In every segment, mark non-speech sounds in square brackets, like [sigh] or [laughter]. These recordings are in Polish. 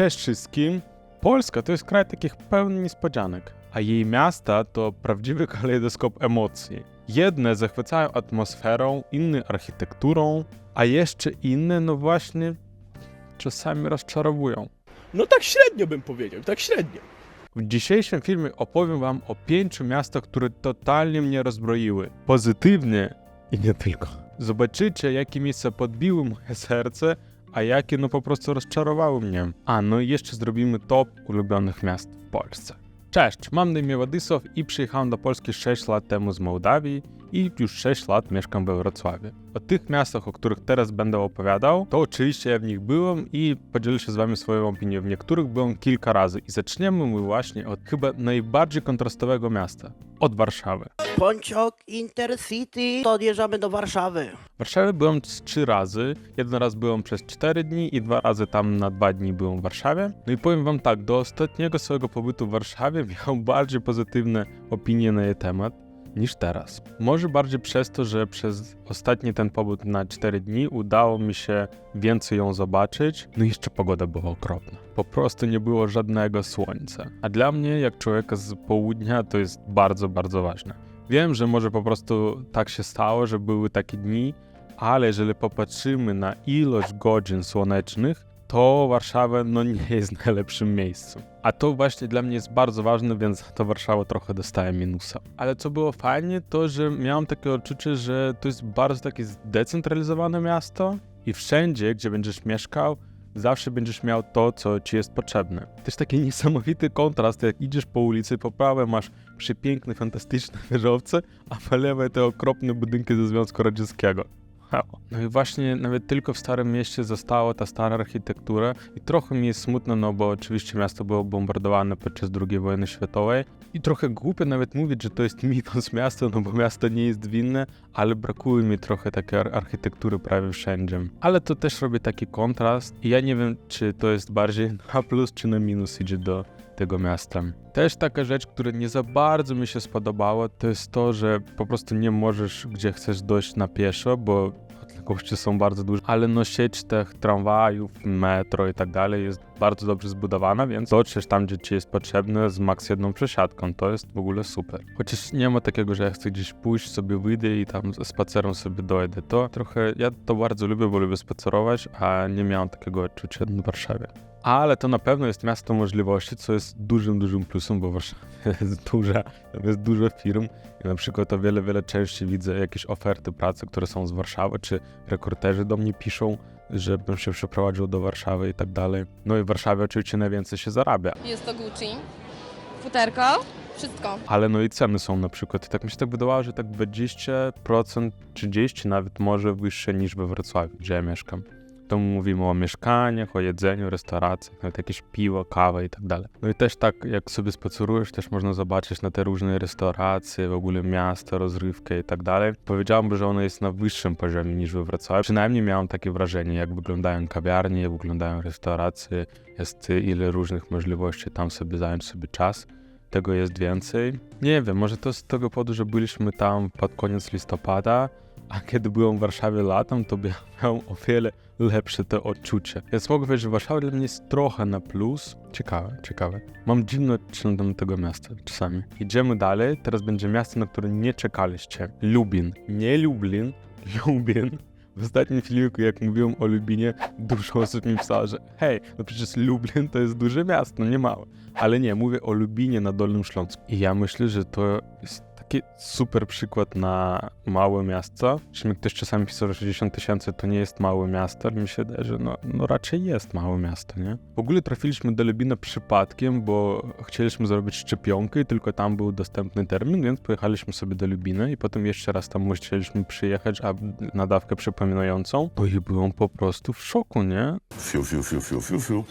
Cześć wszystkim. Polska to jest kraj takich pełny niespodzianek, a jej miasta to prawdziwy [laughs] kalejdoskop emocji. Jedne zachwycają atmosferą, inne architekturą, a jeszcze inne, no właśnie, czasami rozczarowują. No tak średnio bym powiedział, tak średnio. W dzisiejszym filmie opowiem wam o pięciu miastach, które totalnie mnie rozbroiły. Pozytywnie i nie tylko. Zobaczycie, jakie miejsca podbiły moje serce, a jakie no po prostu rozczarowały mnie. A no i jeszcze zrobimy top ulubionych miast w Polsce. Cześć, mam na imię Władysław i przyjechałem do Polski 6 lat temu z Mołdawii i już 6 lat mieszkam we Wrocławiu. O tych miastach, o których teraz będę opowiadał, to oczywiście ja w nich byłem i podzielę się z wami swoją opinią. W niektórych byłem kilka razy i zaczniemy my właśnie od chyba najbardziej kontrastowego miasta, od Warszawy. Pociąg Intercity, to odjeżdżamy do Warszawy. W Warszawie byłem trzy razy. Jeden raz byłem przez 4 dni i dwa razy tam na dwa dni byłem w Warszawie. No i powiem wam tak, do ostatniego swojego pobytu w Warszawie [laughs] miałem bardziej pozytywne opinie na jej temat niż teraz. Może bardziej przez to, że przez ostatni ten pobyt na 4 dni udało mi się więcej ją zobaczyć, no i jeszcze pogoda była okropna. Po prostu nie było żadnego słońca. A dla mnie, jak człowieka z południa, to jest bardzo, bardzo ważne. Wiem, że może po prostu tak się stało, że były takie dni, ale jeżeli popatrzymy na ilość godzin słonecznych, to Warszawa no nie jest najlepszym miejscem. A to właśnie dla mnie jest bardzo ważne, więc to Warszawa trochę dostaje minusa. Ale co było fajnie, to że miałem takie odczucie, że to jest bardzo takie zdecentralizowane miasto i wszędzie, gdzie będziesz mieszkał, zawsze będziesz miał to, co ci jest potrzebne. Też taki niesamowity kontrast, jak idziesz po ulicy, po prawej masz przepiękne, fantastyczne wieżowce, a po lewej te okropne budynki ze Związku Radzieckiego. No i właśnie nawet tylko w Starym Mieście została ta stara architektura i trochę mi jest smutno, no bo oczywiście miasto było bombardowane podczas II wojny światowej i trochę głupio nawet mówić, że to jest minus [laughs] miasta, no bo miasto nie jest winne, ale brakuje mi trochę takiej ar- architektury prawie wszędzie. Ale to też robi taki kontrast i ja nie wiem, czy to jest bardziej [laughs] na plus, czy na minus idzie do tego miasta. Też taka rzecz, która nie za bardzo mi się spodobała, to jest to, że po prostu nie możesz gdzie chcesz dojść na pieszo, bo odległości są bardzo duże, ale no sieć tych tramwajów, metro i tak dalej jest bardzo dobrze zbudowana, więc dotrzesz tam, gdzie ci jest potrzebne z maks jedną przesiadką. To jest w ogóle super. Chociaż nie ma takiego, że ja chcę gdzieś pójść, sobie wyjdę i tam spacerem sobie dojdę. To trochę, ja to bardzo lubię, bo lubię spacerować, a nie miałem takiego odczucia w Warszawie. Ale to na pewno jest miasto możliwości, co jest dużym, dużym plusem, bo Warszawa [laughs] jest duża, tam jest dużo firm i na przykład o wiele, wiele częściej widzę jakieś oferty pracy, które są z Warszawy, czy rekruterzy do mnie piszą, żebym się przeprowadził do Warszawy i tak dalej. No i w Warszawie oczywiście najwięcej się zarabia, Jest to Gucci, futerko, wszystko. ale no i ceny są na przykład. Tak mi się tak wydawało, że tak 20%, 30% nawet może wyższe niż we Wrocławiu, gdzie ja mieszkam. To mówimy o mieszkaniach, o jedzeniu, restauracjach, nawet jakieś piwo, kawa i tak dalej. No i też tak, jak sobie spacerujesz, też można zobaczyć na te różne restauracje, w ogóle miasto, rozrywkę i tak dalej. Powiedziałbym, że ono jest na wyższym poziomie niż we Wrocławiu. Przynajmniej miałem takie wrażenie, jak wyglądają kawiarnie, jak wyglądają restauracje, jest ile różnych możliwości tam sobie zająć sobie czas tego jest więcej. Nie wiem, może to z tego powodu, że byliśmy tam pod koniec listopada, a kiedy byłem w Warszawie latem, to miałem o wiele lepsze to odczucie. Więc mogę powiedzieć, że Warszawa dla mnie jest trochę na plus. Ciekawe, ciekawe. Mam dziwne odczucie do tego miasta czasami. Idziemy dalej, teraz będzie miasto, na które nie czekaliście. Lubin. Nie Lublin, [laughs] Lubin. W ostatnim filmiku, jak mówiłem o Lubinie, dużo osób mi pisało, że hej, no przecież Lublin to jest duże miasto, nie małe. Ale nie, mówię o Lubinie na Dolnym Śląsku. I ja myślę, że to jest taki super przykład na małe miasto. Jeśli mi ktoś czasami pisał, że 60 tysięcy to nie jest małe miasto, ale mi się wydaje, że no, no raczej jest małe miasto, nie? W ogóle trafiliśmy do Lubina przypadkiem, bo chcieliśmy zrobić szczepionkę i tylko tam był dostępny termin, więc pojechaliśmy sobie do Lubina i potem jeszcze raz tam musieliśmy przyjechać, a na dawkę przypominającą. No i byłem po prostu w szoku, nie? Fiu, fiu, fiu, fiu, fiu, fiu.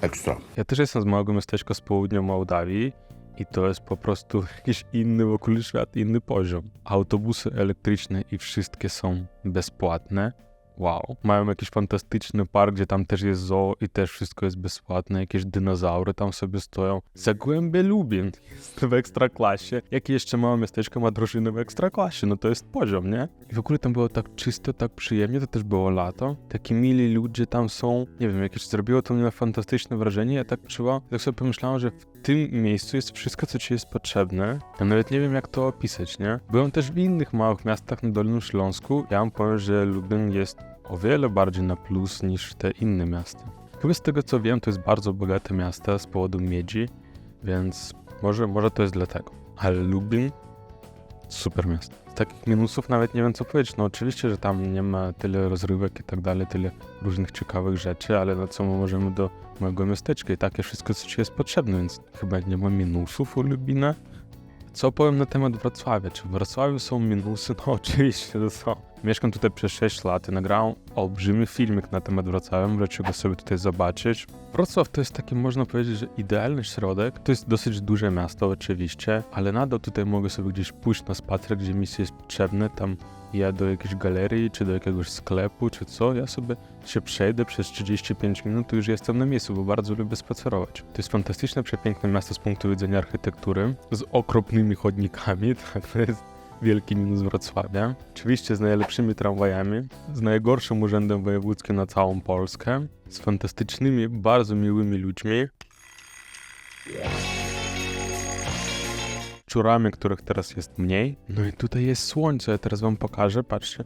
Ekstra. Ja też jestem z małego miasteczka z południa Mołdawii i to jest po prostu jakiś inny w ogóle świat, inny poziom. Autobusy elektryczne i wszystkie są bezpłatne. wow. Mają jakiś fantastyczny park, gdzie tam też jest zoo i też wszystko jest bezpłatne, jakieś dinozaury tam sobie stoją. Zagłębie Lubin jest w ekstraklasie. Jakie jeszcze małe miasteczko ma drużynę w ekstraklasie? No to jest poziom, nie? I w ogóle tam było tak czysto, tak przyjemnie, to też było lato. Taki mili ludzie tam są. Nie wiem, jakieś zrobiło to mnie fantastyczne wrażenie. Ja tak czuła, tak sobie pomyślałam, że w tym miejscu jest wszystko, co ci jest potrzebne. Ja nawet nie wiem, jak to opisać, nie? Byłem też w innych małych miastach na Dolnym Śląsku. Ja wam powiem, że Lubin jest o wiele bardziej na plus niż te inne miasta. Chyba z tego co wiem, to jest bardzo bogate miasto z powodu miedzi, więc może, może to jest dlatego. Ale Lubin super miasto. Z takich minusów nawet nie wiem co powiedzieć. No oczywiście, że tam nie ma tyle rozrywek i tak dalej, tyle różnych ciekawych rzeczy, ale na co my możemy do mojego miasteczka i takie wszystko, co ci jest potrzebne, więc chyba nie ma minusów u Lubina. Co powiem na temat Wrocławia? Czy w Wrocławiu są minusy? [laughs] No oczywiście, że są. Mieszkam tutaj przez 6 lat i nagrałem olbrzymi filmik na temat Wrocławia, możecie go sobie tutaj zobaczyć. Wrocław to jest taki, można powiedzieć, że idealny środek. To jest dosyć duże miasto oczywiście, ale nadal tutaj mogę sobie gdzieś pójść na spacer, gdzie mi jest potrzebne, tam ja do jakiejś galerii, czy do jakiegoś sklepu, czy co, ja sobie się przejdę przez 35 minut i już jestem na miejscu, bo bardzo lubię spacerować. To jest fantastyczne, przepiękne miasto z punktu widzenia architektury, z okropnymi chodnikami, [laughs] tak, to jest wielki minus Wrocławia. Oczywiście z najlepszymi tramwajami, z najgorszym urzędem wojewódzkim na całą Polskę, z fantastycznymi, bardzo miłymi ludźmi, czurami, których teraz jest mniej. No i tutaj jest słońce, ja teraz wam pokażę, patrzcie.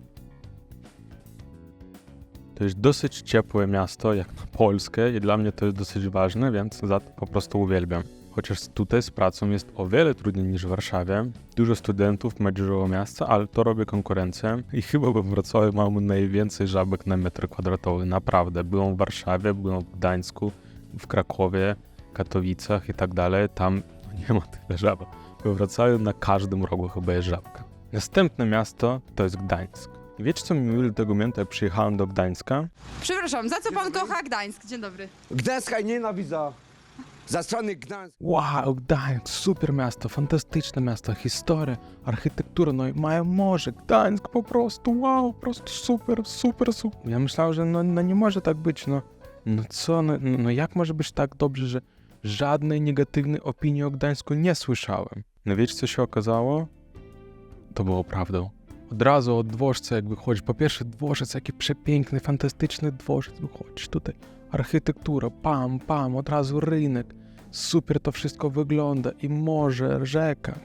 To jest dosyć ciepłe miasto, jak na Polskę i dla mnie to jest dosyć ważne, więc za to po prostu uwielbiam. Chociaż tutaj z pracą jest o wiele trudniej niż w Warszawie. Dużo studentów ma dużo miasta, ale to robi konkurencję. I chyba we Wrocławiu mamy najwięcej żabek na metr kwadratowy. Naprawdę. Byłem w Warszawie, byłem w Gdańsku, w Krakowie, Katowicach i tak dalej. Tam nie ma tyle żabek. Wrocławiu na każdym rogu chyba jest żabka. Następne miasto to jest Gdańsk. I wiecie co mi mówili tego momentu, jak przyjechałem do Gdańska? Przepraszam, za co pan kocha Gdańsk? Dzień dobry. Gdańska nienawidza. Za strony Gdańsk. Wow, Gdańsk, super miasto, fantastyczne miasto, historia, architektura, no i mają morze, Gdańsk po prostu, wow, po prostu super, super, super. Ja myślałem, że no, no nie może tak być, no, no co, no, no jak może być tak dobrze, że żadnej negatywnej opinii o Gdańsku nie słyszałem. No wiecie co się okazało? To było prawdą. Od razu od dworca jak wychodzisz, po pierwsze dworzec, jaki przepiękny, fantastyczny dworzec, wychodzisz tutaj, architektura, pam, pam, od razu rynek, super to wszystko wygląda i morze, rzeka.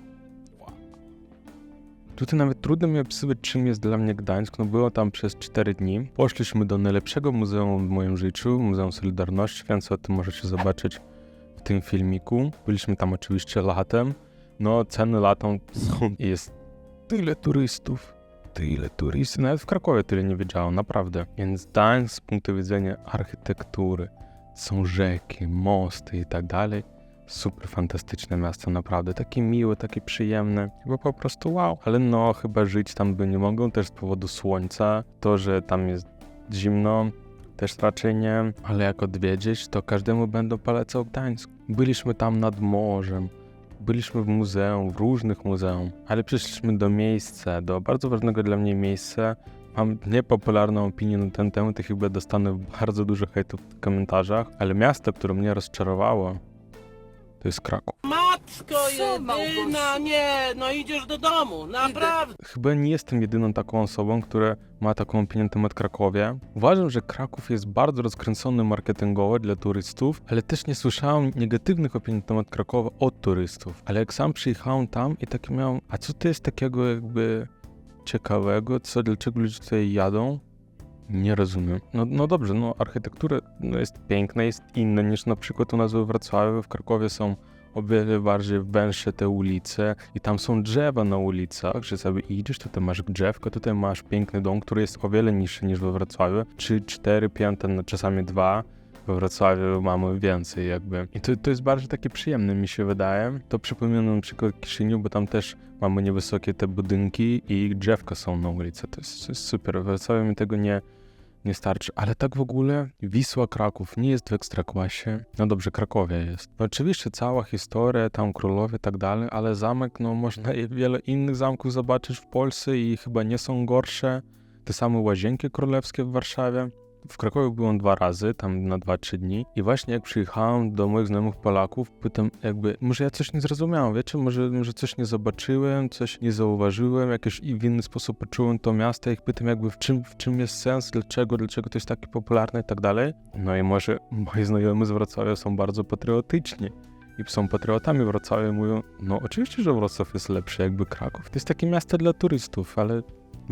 Wow. Tutaj nawet trudno mi opisywać, czym jest dla mnie Gdańsk. No było tam przez 4 dni. Poszliśmy do najlepszego muzeum w moim życiu, Muzeum Solidarności, więc o tym możecie zobaczyć w tym filmiku. Byliśmy tam oczywiście latem. No, ceny latem są... Jest tyle turystów. Tyle turystów. Nawet w Krakowie tyle nie wiedziałem, naprawdę. Więc Gdańsk z punktu widzenia architektury, są rzeki, mosty i tak dalej. Super fantastyczne miasto, naprawdę. Takie miłe, takie przyjemne. Chyba po prostu wow. Ale no, chyba żyć tam by nie mogą też z powodu słońca. To, że tam jest zimno, też raczej nie. Ale jak odwiedzić, to każdemu będą polecał Gdańsk. Byliśmy tam nad morzem. Byliśmy w muzeum, w różnych muzeum, ale przyszliśmy do miejsca, do bardzo ważnego dla mnie miejsca. Mam niepopularną opinię na ten temat i chyba dostanę bardzo dużo hejtu w komentarzach, ale miasto, które mnie rozczarowało, to jest Kraków. Matko jedyna, nie, no idziesz do domu, naprawdę. Chyba nie jestem jedyną taką osobą, która ma taką opinię na temat Krakowie. Uważam, że Kraków jest bardzo rozkręcony marketingowo dla turystów, ale też nie słyszałem negatywnych opinii na temat Krakowa od turystów. Ale jak sam przyjechałem tam i tak miałem, a co to jest takiego jakby ciekawego, co, dlaczego ludzie tutaj jadą? Nie rozumiem. No, no dobrze, no architektura no, jest piękna, jest inna niż na przykład u nas we Wrocławiu. W Krakowie są o wiele bardziej węższe te ulice i tam są drzewa na ulicach, że sobie idziesz, tutaj masz drzewko, tutaj masz piękny dom, który jest o wiele niższy niż we Wrocławiu. Trzy, cztery piętra, no czasami dwa. We Wrocławiu mamy więcej jakby. I to, to jest bardzo takie przyjemne mi się wydaje. To przypomina na przykład Kiszyniu, bo tam też mamy niewysokie te budynki i drzewka są na ulicy. To jest, to jest super. W Wrocławiu mi tego nie, nie starczy. Ale tak w ogóle Wisła Kraków nie jest w Ekstraklasie. No dobrze, Krakowie jest. No oczywiście cała historia, tam królowie i tak dalej, ale zamek, no można i wiele innych zamków zobaczyć w Polsce i chyba nie są gorsze. te same łazienki królewskie w Warszawie. W Krakowie byłem dwa razy, tam na 2-3 dni. I właśnie jak przyjechałem do moich znajomych Polaków, pytam jakby, może ja coś nie zrozumiałem, wiecie, może, może coś nie zobaczyłem, coś nie zauważyłem, jakoś i w inny sposób poczułem to miasto, ich pytam jakby w czym, w czym jest sens, dlaczego, dlaczego to jest takie popularne? I tak dalej. No i może moi znajomi z Wrocławia są bardzo patriotyczni. I są patriotami Wrocławia mówią, no oczywiście, że Wrocław jest lepszy jakby Kraków. To jest takie miasto dla turystów, ale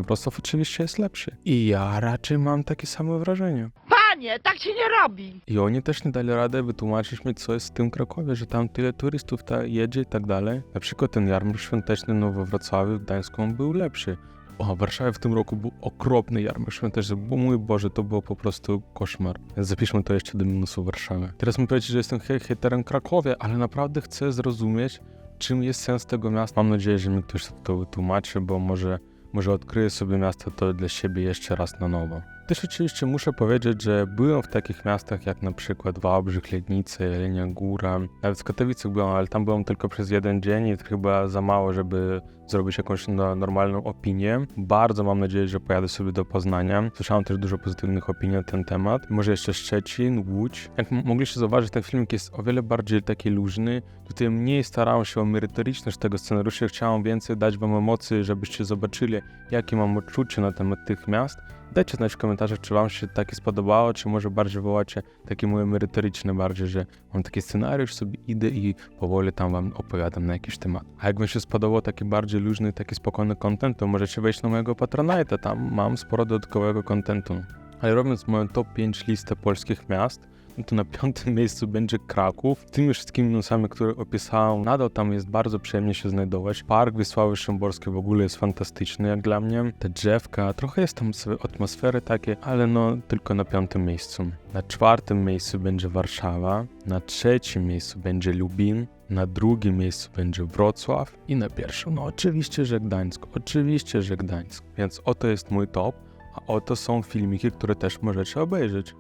Wrocław oczywiście jest lepszy. I ja raczej mam takie same wrażenie. Panie, tak się nie robi. I oni też nie dali rady wytłumaczyć mi, co jest w tym Krakowie, że tam tyle turystów ta jedzie i tak dalej. Na przykład ten jarmark świąteczny no, we Wrocławiu, w Gdańsku on był lepszy. O, w Warszawie w tym roku był okropny jarmark świąteczny, bo mój Boże, to było po prostu koszmar. Więc zapiszmy to jeszcze do minusu Warszawy. Teraz mi powiedzieć, że jestem hejterem Krakowie, ale naprawdę chcę zrozumieć, czym jest sens tego miasta. Mam nadzieję, że mi ktoś to wytłumaczy, bo może, może odkryję sobie miasto to dla siebie jeszcze raz na nowo. Też oczywiście muszę powiedzieć, że byłem w takich miastach jak na przykład Wałbrzych, Legnicy, Jelenia Góra, nawet w Katowicach byłem, ale tam byłem tylko przez jeden dzień i to chyba za mało, żeby zrobić jakąś no, normalną opinię. Bardzo mam nadzieję, że pojadę sobie do Poznania. Słyszałem też dużo pozytywnych opinii na ten temat. Może jeszcze Szczecin, Łódź. Jak mogliście zauważyć, ten filmik jest o wiele bardziej taki luźny. Tutaj mniej starałem się o merytoryczność tego scenariusza. Chciałem więcej dać wam emocji, żebyście zobaczyli, jakie mam odczucie na temat tych miast. Dajcie znać w komentarzach, czy wam się takie spodobało, czy może bardziej wołacie takie moje merytoryczne bardziej, że mam taki scenariusz, sobie idę i powoli tam wam opowiadam na jakiś temat. A jak wam się spodobał taki bardziej luźny, taki spokojny content, to możecie wejść na mojego Patronite'a, tam mam sporo dodatkowego contentu. Ale robiąc moją top 5 listę polskich miast, to na piątym miejscu będzie Kraków. Tymi wszystkimi minusami, które opisałem, nadal tam jest bardzo przyjemnie się znajdować. Park Wisławy Szymborskie w ogóle jest fantastyczny jak dla mnie. Te drzewka, trochę jest tam atmosfery takie, ale no tylko na piątym miejscu. Na czwartym miejscu będzie Warszawa, na trzecim miejscu będzie Lubin, na drugim miejscu będzie Wrocław i na pierwszym, no oczywiście, że Gdańsk, oczywiście, że Gdańsk. Więc oto jest mój top, a oto są filmiki, które też możecie obejrzeć.